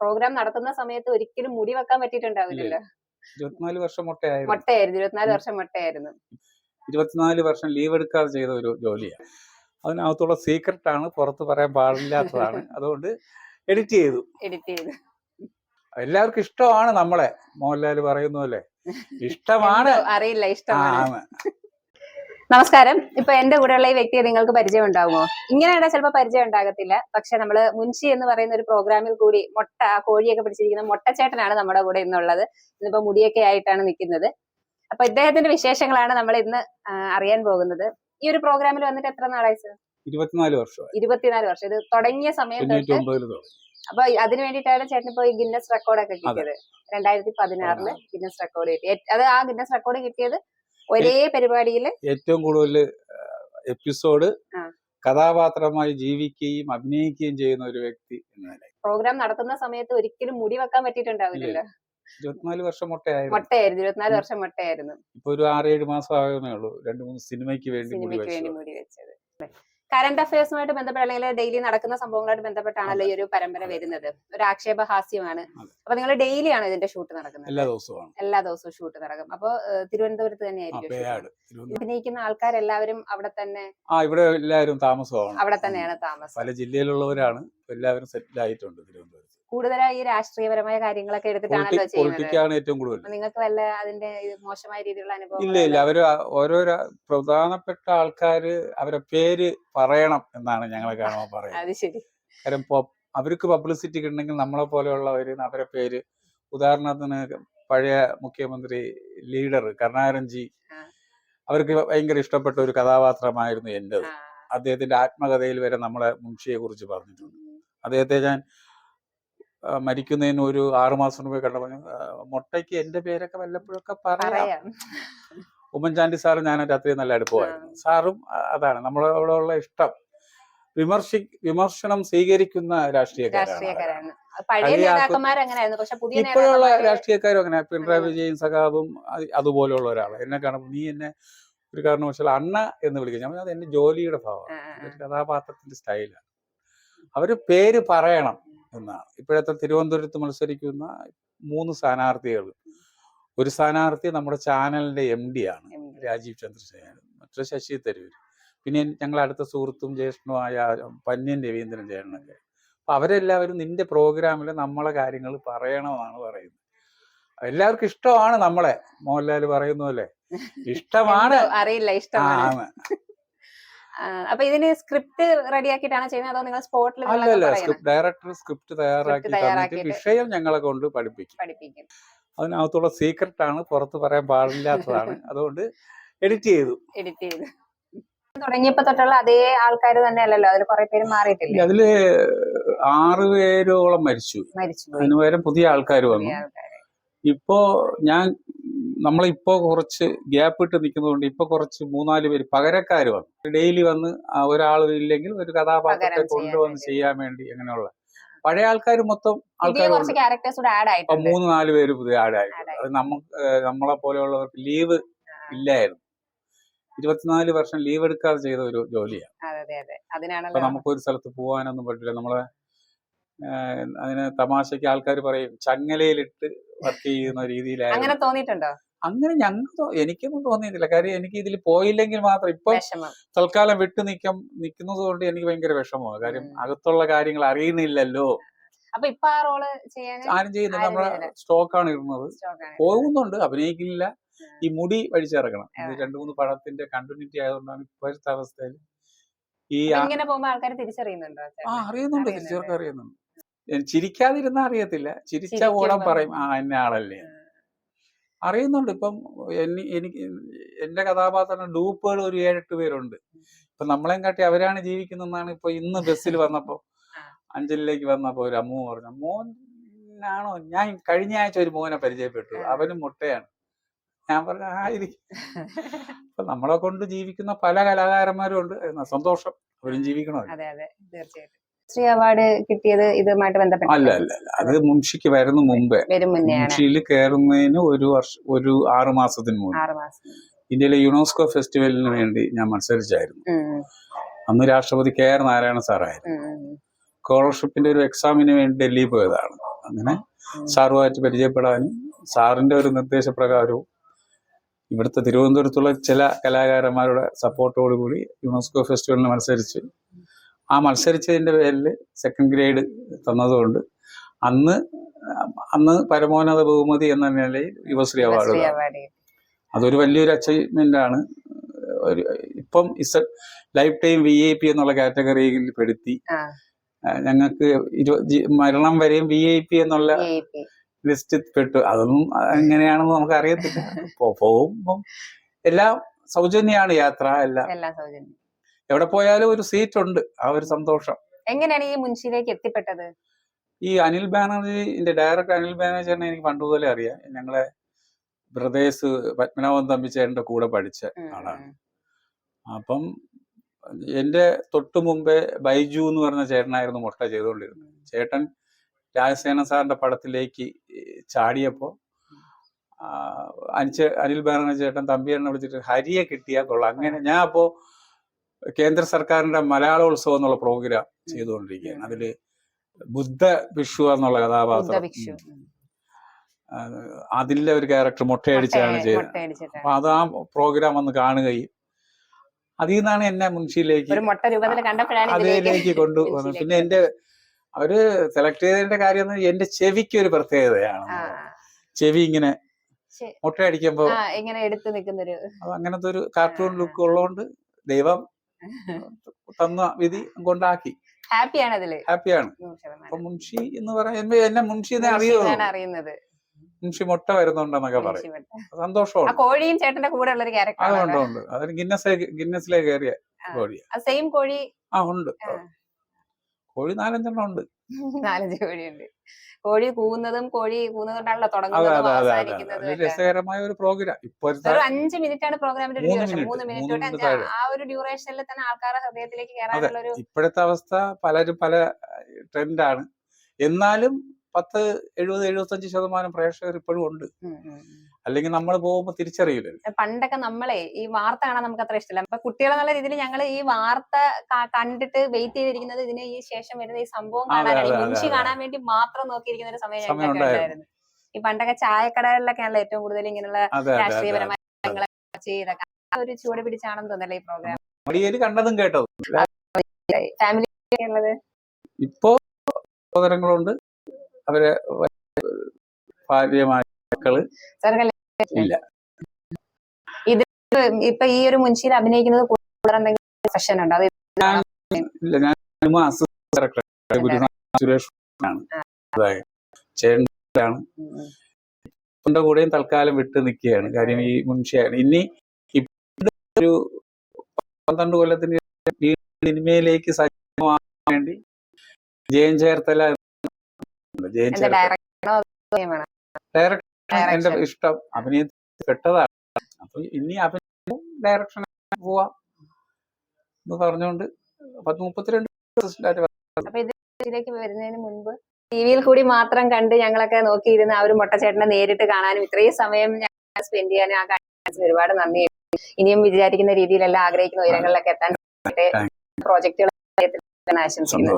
Programme നടത്തുന്ന സമയത്ത് ഒരിക്കലും മുടി വെക്കാൻ പറ്റിയിട്ടുണ്ടാവില്ലല്ലോ. ഇരുപത്തിനാല് വർഷം മുട്ടയായിരുന്നു. മുട്ടയായിരുന്നു. ഇരുപത്തിനാല് വർഷം മുട്ടയായിരുന്നു. ഇരുപത്തിനാല് വർഷം ലീവ് എടുക്കാതെ ചെയ്ത ഒരു ജോലിയാണ്. അതിനകത്തുള്ള സീക്രട്ട് ആണ് പുറത്ത് പറയാൻ പാടില്ലാത്തതാണ്. അതുകൊണ്ട് എഡിറ്റ് ചെയ്തു. എഡിറ്റ് ചെയ്തു. എല്ലാവർക്കും ഇഷ്ടമാണ് നമ്മളെ. മോഹൻലാൽ പറയുന്ന പോലെ. ഇഷ്ടമാണ്. അറിയില്ല ഇഷ്ടമാണ്. നമസ്കാരം. ഇപ്പൊ എന്റെ കൂടെയുള്ള ഈ വ്യക്തിയെ നിങ്ങൾക്ക് പരിചയം ഉണ്ടാകുമോ ഇങ്ങനെയാണ് ചിലപ്പോൾ പരിചയം ഉണ്ടാകത്തില്ല. പക്ഷെ നമ്മൾ മുൻഷി എന്ന് പറയുന്ന ഒരു പ്രോഗ്രാമിൽ കൂടി മുട്ട കോഴിയൊക്കെ പിടിച്ചിരിക്കുന്ന മുട്ടച്ചേട്ടനാണ് നമ്മുടെ കൂടെ ഇന്നുള്ളത്. ഇന്നിപ്പോ മുടിയൊക്കെ ആയിട്ടാണ് നിൽക്കുന്നത്. അപ്പൊ ഇദ്ദേഹത്തിന്റെ വിശേഷങ്ങളാണ് നമ്മൾ ഇന്ന് അറിയാൻ പോകുന്നത്. ഈ ഒരു പ്രോഗ്രാമിൽ വന്നിട്ട് എത്ര നാളായി സർ ഇരുപത്തിനാല് വർഷം ഇരുപത്തിനാല് വർഷം. ഇത് തുടങ്ങിയ സമയം തൊട്ട് അപ്പൊ അതിന് വേണ്ടിയിട്ടാണ് ചേട്ടൻ ഇപ്പൊ ഈ ഗിന്നസ് റെക്കോർഡൊക്കെ കിട്ടിയത്. രണ്ടായിരത്തി പതിനാറിൽ ഗിന്നസ് റെക്കോർഡ് കിട്ടി. അത് ആ ഗിന്നസ് റെക്കോർഡ് കിട്ടിയത് ഒരേ പരിപാടിയിൽ ഏറ്റവും കൂടുതൽ എപ്പിസോഡ് കഥാപാത്രമായി ജീവിക്കുകയും അഭിനയിക്കുകയും ചെയ്യുന്ന ഒരു വ്യക്തി പ്രോഗ്രാം നടത്തുന്ന സമയത്ത് ഒരിക്കലും മുടി വെക്കാൻ പറ്റിയിട്ടുണ്ടാവില്ലല്ലോ. ഇരുപത്തിനാല് വർഷം മുട്ടയായിരുന്നു. മുട്ടയായിരുന്നു. ഇരുപത്തിനാല് വർഷം മുട്ടയായിരുന്നു. ഇപ്പൊ ഒരു ആറേഴ് മാസം ആകുന്നേ ഉള്ളൂ. രണ്ടു മൂന്ന് സിനിമയ്ക്ക് വേണ്ടി മുടി വെച്ചത്. കറന്റ് അഫയേഴ്സുമായിട്ട് ബന്ധപ്പെട്ട അല്ലെങ്കിൽ ഡെയിലി നടക്കുന്ന സംഭവങ്ങളായിട്ട് ബന്ധപ്പെട്ടാണല്ലോ ഈ ഒരു പരമ്പര വരുന്നത്. ഒരു ആക്ഷേപ ഹാസ്യമാണ്. അപ്പൊ നിങ്ങൾ ഡെയിലി ആണ് ഇതിന്റെ ഷൂട്ട് നടക്കുന്നത്. എല്ലാ ദിവസവും എല്ലാ ദിവസവും ഷൂട്ട് നടക്കും. അപ്പൊ തിരുവനന്തപുരത്ത് തന്നെയായിരിക്കും അഭിനയിക്കുന്ന ആൾക്കാരെല്ലാവരും അവിടെ തന്നെ ആ ഇവിടെ എല്ലാവരും താമസമാണ്. അവിടെ തന്നെയാണ് താമസം. പല ജില്ലയിലുള്ളവരാണ്. എല്ലാവരും സെറ്റിൽ ആയിട്ടുണ്ട് തിരുവനന്തപുരത്ത്. കൂടുതലായി രാഷ്ട്രീയപരമായ കാര്യങ്ങളൊക്കെ എടുത്തിട്ടാണല്ലോ ചെയ്യുന്നത്. ഏറ്റവും കൂടുതൽ. നിങ്ങൾക്ക് വല്ല അതിന്റെ മോശമായ രീതിയിലുള്ള അനുഭവം ഇല്ല ഇല്ല. അവർ ഓരോ പ്രധാനപ്പെട്ട ആൾക്കാര് അവരെ പേര് പറയണം എന്നാണ് ഞങ്ങളെ കാണുമ്പോൾ പറയുന്നത്. അത് ശരി. കാരണം അവർക്ക് പബ്ലിസിറ്റി കിട്ടണമെങ്കിൽ നമ്മളെ പോലെയുള്ളവര് അവരെ പേര് ഉദാഹരണത്തിന് പഴയ മുഖ്യമന്ത്രി ലീഡർ കരുണാകരൻജി അവർക്ക് ഭയങ്കര ഇഷ്ടപ്പെട്ട ഒരു കഥാപാത്രമായിരുന്നു എന്റെത്. അദ്ദേഹത്തിന്റെ ആത്മകഥയിൽ വരെ നമ്മളെ മുൻഷിയെ കുറിച്ച് പറഞ്ഞിട്ടുണ്ട് അദ്ദേഹത്തെ ഞാൻ മരിക്കുന്നതിന് ഒരു ആറുമാസം മുമ്പേ ആ, മുട്ടയ്ക്ക് എന്റെ പേരൊക്കെ വല്ലപ്പോഴൊക്കെ പറയാം. ഉമ്മൻചാണ്ടി സാറും ഞാൻ അത്രയും നല്ല അടുപ്പമായിരുന്നു. സാറും അതാണ് നമ്മളോടുള്ള ഇഷ്ടം. വിമർശി വിമർശനം സ്വീകരിക്കുന്ന രാഷ്ട്രീയക്കാരാണ് ഇപ്പോഴുള്ള രാഷ്ട്രീയക്കാരും അങ്ങനെ. പിണറായി. വിജയൻ സഖാവും അതുപോലെയുള്ള ഒരാൾ എന്നെ കാണുമ്പോൾ നീ എന്നെ ഒരു കാരണവശാൽ അണ്ണ എന്ന് വിളിക്കും. ഞാൻ അത് എന്റെ ജോലിയുടെ ഭാവമാണ് കഥാപാത്രത്തിന്റെ സ്റ്റൈലാണ്. അവർ പേര് പറയണം. എന്നാണ് ഇപ്പോഴത്തെ തിരുവനന്തപുരത്ത് മത്സരിക്കുന്ന മൂന്ന് സ്ഥാനാർത്ഥികൾ. ഒരു സ്ഥാനാർത്ഥി നമ്മുടെ ചാനലിന്റെ എം ഡി ആണ്. രാജീവ് ചന്ദ്രശേഖരൻ മറ്റൊരു ശശി തരൂർ. പിന്നെ ഞങ്ങൾ അടുത്ത സുഹൃത്തും ജ്യേഷ്ഠനുമായ പന്യൻ രവീന്ദ്രൻ ചേട്ടനൊക്കെ. അപ്പൊ അവരെല്ലാവരും നിന്റെ പ്രോഗ്രാമിൽ നമ്മളെ കാര്യങ്ങൾ പറയണമെന്നാണ് പറയുന്നത്. എല്ലാവർക്കും ഇഷ്ടമാണ് നമ്മളെ മോഹൻലാൽ പറയുന്ന പോലെ. ഇഷ്ടമാണ്. അറിയില്ല ഇഷ്ടമാണ്. അപ്പൊ ഇതിന് സ്ക്രിപ്റ്റ് റെഡിയാക്കിയിട്ടാണ് ചെയ്യുന്നത് അതോ നിങ്ങൾ സ്പോട്ടിൽ അല്ലല്ല സ്ക്രിപ്റ്റ് ഡയറക്ടർ സ്ക്രിപ്റ്റ് തയ്യാറാക്കി തന്നിട്ട് വിഷയം ഞങ്ങളെ കൊണ്ട് പഠിപ്പിക്കും. പഠിപ്പിക്കും. അതിനകത്തുള്ള സീക്രട്ട് ആണ് പുറത്ത് പറയാൻ പാടില്ലാത്തതാണ്. അതുകൊണ്ട് എഡിറ്റ് ചെയ്തു. എഡിറ്റ് ചെയ്തു. തുടങ്ങിയപ്പോ തൊട്ടുള്ള അതേ ആൾക്കാർ തന്നെ അല്ലല്ലോ അതിൽ കുറെ പേര് മാറിയിട്ടില്ല? അതിൽ ആറ് പേരോളം മരിച്ചു. മരിച്ചു അതിന് പകരം പുതിയ ആൾക്കാർ വന്നു. ഇപ്പോ ഞാൻ നമ്മളിപ്പോ കുറച്ച് ഗ്യാപ്പ് ഇട്ട് നിൽക്കുന്നതുകൊണ്ട് ഇപ്പോൾ കുറച്ച് മൂന്നാൽ പേര് പകരക്കാർ വന്നു. ഡെയിലി വന്ന് ഒരാൾ ഇല്ലെങ്കിൽ ഒരു കഥാപാത്രത്തെ കൊണ്ടുവന്ന് ചെയ്യാൻ വേണ്ടി അങ്ങനെയുള്ള. പഴയ ആൾക്കാർ മൊത്തം ആൾക്കാർ മൂന്ന് നാല് പേര് പുതിയ ആഡ് ആയിട്ടുണ്ട്. അത് നമുക്ക് നമ്മളെ പോലെയുള്ളവർക്ക് ലീവ് ഇല്ലായിരുന്നു. ഇരുപത്തിനാല് വർഷം ലീവ് എടുക്കാതെ ചെയ്ത ഒരു ജോലിയാണ്. അപ്പൊ നമുക്കൊരു നമുക്ക് ഒരു സ്ഥലത്ത് പോകാനൊന്നും പറ്റില്ല. നമ്മളെ അതിന് തമാശക്ക് ആൾക്കാർ പറയും ചങ്ങലയിലിട്ട് വർക്ക് ചെയ്യുന്ന രീതിയിലായിരുന്നു. അങ്ങനെ തോന്നിയിട്ടുണ്ടോ? അങ്ങനെ ഞങ്ങൾക്ക് എനിക്കൊന്നും തോന്നിയിട്ടില്ല. കാര്യം എനിക്ക് ഇതിൽ പോയില്ലെങ്കിൽ മാത്രം ഇപ്പൊ തൽക്കാലം വിട്ടു നിൽക്കാം നിൽക്കുന്നത് കൊണ്ട് എനിക്ക് ഭയങ്കര വിഷമമാണ്. കാര്യം. അകത്തുള്ള കാര്യങ്ങൾ അറിയുന്നില്ലല്ലോ. അപ്പൊ ഇപ്പൊ ആ റോൾ ആരും നമ്മുടെ നമ്മളെ ആണ് സ്റ്റോക്കാണ് ഇടുന്നത്. പോകുന്നുണ്ട്. അഭിനയിക്കില്ല. ഈ മുടി വലിച്ചിറക്കണം ഇത്. രണ്ടു മൂന്ന് പടത്തിന്റെ കണ്ടിന്യൂറ്റി ആയതുകൊണ്ടാണ് ഇപ്പോഴത്തെ അവസ്ഥയിൽ ഈ ഇങ്ങനെ പോകുമ്പോ ആൾക്കാർ തിരിച്ചറിയുന്നുണ്ടോ? ആ അറിയുന്നുണ്ട്. തിരിച്ചവർക്ക് അറിയുന്നുണ്ട്. ചിരിക്കാതിരുന്ന ചിരിക്കാതിരുന്നാ അറിയത്തില്ല. ചിരിച്ച ഓടാൻ പറയും. ആ എന്നെ ആളല്ലേ. അറിയുന്നുണ്ട്. ഇപ്പം എനി- എനിക്ക് എന്റെ കഥാപാത്രം ഡൂപ്പുകൾ ഒരു ഏഴെട്ട് പേരുണ്ട്. ഇപ്പൊ നമ്മളെയും കാട്ടി അവരാണ് ജീവിക്കുന്നതെന്നാണ് ഇപ്പൊ ഇന്ന് ബസ്സിൽ വന്നപ്പോ ആ. അഞ്ചലിലേക്ക് വന്നപ്പോ ഒരു അമ്മു പറഞ്ഞു മോനാണോ? ഞാൻ കഴിഞ്ഞ ആഴ്ച ഒരു മോനെ പരിചയപ്പെട്ടു. അവനും മുട്ടയാണ്. ഞാൻ പറഞ്ഞു ആയിരിക്കും അപ്പൊ നമ്മളെ കൊണ്ട് ജീവിക്കുന്ന പല കലാകാരന്മാരും ഉണ്ട്. എന്നാ സന്തോഷം. അവരും ജീവിക്കണമല്ലോ അതെ അതെ. തീർച്ചയായിട്ടും. ശ്രീ അവാർഡ് കിട്ടിയത് ഇതുമായിട്ട് ബന്ധപ്പെട്ട അല്ല അല്ല അല്ല. അത് മുൻഷിക്ക് വരുന്ന മുമ്പേ വരും മുന്നെയാണ് മുൻഷിയിൽ കയറുന്നതിന് ഒരു വർഷം ഒരു ആറു മാസത്തിന് മുമ്പ് ആറ് മാസം. ഇന്ത്യയിലെ യുനെസ്കോ ഫെസ്റ്റിവലിന് വേണ്ടി ഞാൻ മത്സരിച്ചായിരുന്നു. ഉം, അന്ന് രാഷ്ട്രപതി കെ ആർ നാരായണ സാറായിരുന്നു. ഉം, ഉം. സ്കോളർഷിപ്പിന്റെ ഒരു എക്സാമിന് വേണ്ടി ഡൽഹി പോയതാണ്. അങ്ങനെ സാറുമായിട്ട് പരിചയപ്പെടാനും സാറിന്റെ ഒരു നിർദ്ദേശപ്രകാരവും ഇവിടുത്തെ തിരുവനന്തപുരത്തുള്ള ചില കലാകാരന്മാരുടെ സപ്പോർട്ടോടുകൂടി യുനെസ്കോ ഫെസ്റ്റിവലിന് മത്സരിച്ച് ആ മത്സരിച്ചതിന്റെ പേരിൽ സെക്കൻഡ് ഗ്രേഡ് തന്നതുകൊണ്ട് അന്ന് അന്ന് പരമോന്നത ബഹുമതി എന്ന നിലയിൽ യുവശ്രീ അവാർഡ് അതൊരു വലിയൊരു അച്ചീവ്മെന്റ് ആണ്. ഒരു ഇപ്പം is lifetime V I P എന്നുള്ള കാറ്റഗറിയിൽ പെടുത്തി. ഞങ്ങൾക്ക് മരണം വരെയും വി ഐ പി എന്നുള്ള. ലിസ്റ്റിൽ പെട്ടു. അതൊന്നും എങ്ങനെയാണെന്ന് നമുക്ക് അറിയത്തില്ല പോകുമ്പം എല്ലാം സൗജന്യമാണ് യാത്ര എല്ലാം. എവിടെ പോയാലും ഒരു സീറ്റ് ഉണ്ട്. ആ ഒരു സന്തോഷം. എങ്ങനെയാണ് ഈ മുൻഷിയിലേക്ക് എത്തിപ്പെട്ടത്? ഈ അനിൽ ബാനർജിന്റെ ഡയറക്ടർ അനിൽ ബാനർജിനെ എനിക്ക് പണ്ട് മുതലേ അറിയാം. ഞങ്ങളെ ബ്രദേഴ്സ് പത്മനാഭൻ തമ്പിച്ചേട്ടന്റെ കൂടെ പഠിച്ച ആളാണ്. അപ്പം എന്റെ തൊട്ടു മുമ്പേ ബൈജു എന്ന് പറഞ്ഞ ചേട്ടനായിരുന്നു മുട്ട ചെയ്തുകൊണ്ടിരുന്നത്. ചേട്ടൻ രാജസേന സാറിന്റെ പടത്തിലേക്ക് ചാടിയപ്പോ ആ, അനിച്ച അനിൽ ബാനർജി ചേട്ടൻ തമ്പിയെണ്ണ വിളിച്ചിട്ട് ഹരിയെ കിട്ടിയാൽ കൊള്ളാം. അങ്ങനെ ഞാൻ അപ്പോ കേന്ദ്ര സർക്കാരിന്റെ മലയാളോത്സവം എന്നുള്ള പ്രോഗ്രാം ചെയ്തുകൊണ്ടിരിക്കുകയാണ്. അതിൽ ബുദ്ധ വിഷു എന്നുള്ള കഥാപാത്രം. അതിലെ ഒരു ക്യാരക്ടർ മുട്ടയടിച്ചാണ് മുട്ട- ചെയ്തത്. അപ്പൊ അത് ആ പ്രോഗ്രാം വന്ന് കാണുകയും അതിൽ നിന്നാണ് എന്നെ മുൻഷിയിലേക്ക് അതിലേക്ക് മുൻഷിയിലേക്ക് പിന്നെ എന്റെ അവർ സെലക്ട് ചെയ്തതിന്റെ കാര്യം എന്ന് എന്റെ ചെവിക്ക് ഒരു പ്രത്യേകതയാണ്. ചെവി ഇങ്ങനെ. മുട്ടയടിക്കുമ്പോ ഇങ്ങനെ എടുത്തു നിൽക്കുന്നൊരു അങ്ങനത്തെ ഒരു കാർട്ടൂൺ ലുക്ക് ഉള്ളതുകൊണ്ട് ദൈവം തന്ന വിധി കൊണ്ടാക്കി. ഹാപ്പിയാണ്. അതിൽ ഹാപ്പിയാണ് അപ്പൊ മുൻഷി എന്ന് പറയുമ്പോ എന്നെ മുൻഷി എന്നെ അറിയുന്നത്. മുൻഷി മുട്ട വരുന്നുണ്ടെന്നൊക്കെ പറയും. സന്തോഷമാണ് കോഴിയും ചേട്ടന്റെ കൂടെ ഉള്ള ഒരു ക്യാരക്ടർ ഉണ്ട്. അതിന് ഗിന്നസ് ഗിന്നസിലേക്ക് കയറിയ കോഴി സെയിം കോഴി. ആ ഉണ്ട്. കോഴി നാലഞ്ചെണ്ണം ഉണ്ട്. നാലഞ്ച് കോഴിയുണ്ട്. കോഴി കൂവുന്നതും കോഴി കൂവുന്നതുകൊണ്ടാണല്ലോ തുടങ്ങുന്നത് അവസാനിക്കുന്നതും രസകരമായ ഒരു പ്രോഗ്രാം. ഇപ്പോഴത്തെ ഒരു അഞ്ച് മിനിറ്റ് ആണ് പ്രോഗ്രാമിന്റെ ഡ്യൂറേഷൻ മൂന്ന് മിനിറ്റ് തൊട്ട് അഞ്ച് ആ ഒരു ഡ്യൂറേഷനിൽ തന്നെ ആൾക്കാരുടെ ഹൃദയത്തിലേക്ക് കയറാനുള്ള ഒരു ഇപ്പോഴത്തെ അവസ്ഥ പലരും പല ട്രെൻഡാണ്. എന്നാലും പത്ത് എഴുപത് എഴുപത്തഞ്ച് ശതമാനം പ്രേക്ഷകർ ഇപ്പോഴും ഉണ്ട്. അല്ലെങ്കിൽ നമ്മൾ പോകുമ്പോൾ തിരിച്ചറിയില്ലല്ലോ പണ്ടൊക്കെ നമ്മളെ ഈ വാർത്ത കാണാൻ നമുക്ക് അത്ര ഇഷ്ടമല്ല. അപ്പൊ നല്ല രീതിയിൽ ഞങ്ങൾ ഈ വാർത്ത കണ്ടിട്ട് വെയിറ്റ് ചെയ്തിരിക്കുന്നത് ഇതിന് ഈ ശേഷം വരുന്ന ഈ സംഭവം കാണാനായിട്ട് മുൻഷി കാണാൻ വേണ്ടി മാത്രം നോക്കിയിരിക്കുന്ന ഒരു സമയം. ഉണ്ടായിരുന്നു. ഈ പണ്ടൊക്കെ ചായക്കടകളിലൊക്കെയാണല്ലോ ഏറ്റവും കൂടുതൽ ഇങ്ങനെയുള്ള രാഷ്ട്രീയപരമായ ചെയ്തൊക്കെ. ഒരു ചുവട് പിടിച്ചാണെന്ന് തോന്നല്ലേ ഈ പ്രോഗ്രാം കണ്ടതും കേട്ടതും. ഫാമിലി ഇപ്പോ സഹോദരങ്ങളുണ്ട്. അവരെ ഭാര്യമായ മക്കൾ. ഇല്ല. ഇത് ഇപ്പൊ ഈ ഒരു മുൻഷിയിൽ അഭിനയിക്കുന്നത് കൂടുതൽ എന്തെങ്കിലും സെഷൻ ഉണ്ടോ? അത് ഇല്ല ഞാൻ സിനിമ അസിസ്റ്റന്റ് ഡയറക്ടർ ഗുരുനാഥ് സുരേഷ് ആണ്. അതായത് ചേട്ടനാണ്. ഉം, ഉം. കൂടെയും തൽക്കാലം വിട്ട് നിൽക്കുകയാണ്. കാര്യം ഈ മുൻഷിയാണ്. ഇനി ഒരു പന്ത്രണ്ട് കൊല്ലത്തിന് ഈ സിനിമയിലേക്ക് സജീവമാകാൻ വേണ്ടി ജയൻ ചേർത്തല. ജയൻ ചേർത്തല. ഡയറക്ടർ എന്റെ ഇഷ്ടം അഭിനയത്തിൽ പെട്ടതാണ് അപ്പൊ ഇനി അഭിനയം ഡയറക്ഷൻ പോവാം എന്ന് പറഞ്ഞുകൊണ്ട് പത്ത് മുപ്പത്തിരണ്ട് ഇതിലേക്ക് വരുന്നതിന് മുൻപ് ടി വിയിൽ കൂടി മാത്രം കണ്ട് ഞങ്ങളൊക്കെ നോക്കിയിരുന്ന ആ ഒരു മൊട്ടച്ചേട്ടനെ നേരിട്ട് കാണാനും ഇത്രയും സമയം ഞങ്ങൾ സ്പെൻഡ് ചെയ്യാനും ആ കാര്യം ഒരുപാട് നന്ദി. ഇനിയും വിചാരിക്കുന്ന രീതിയിലെല്ലാം ആഗ്രഹിക്കുന്ന ഉയരങ്ങളിലൊക്കെ എത്താൻ പ്രോജക്റ്റുകൾ ആശംസിക്കുന്നു.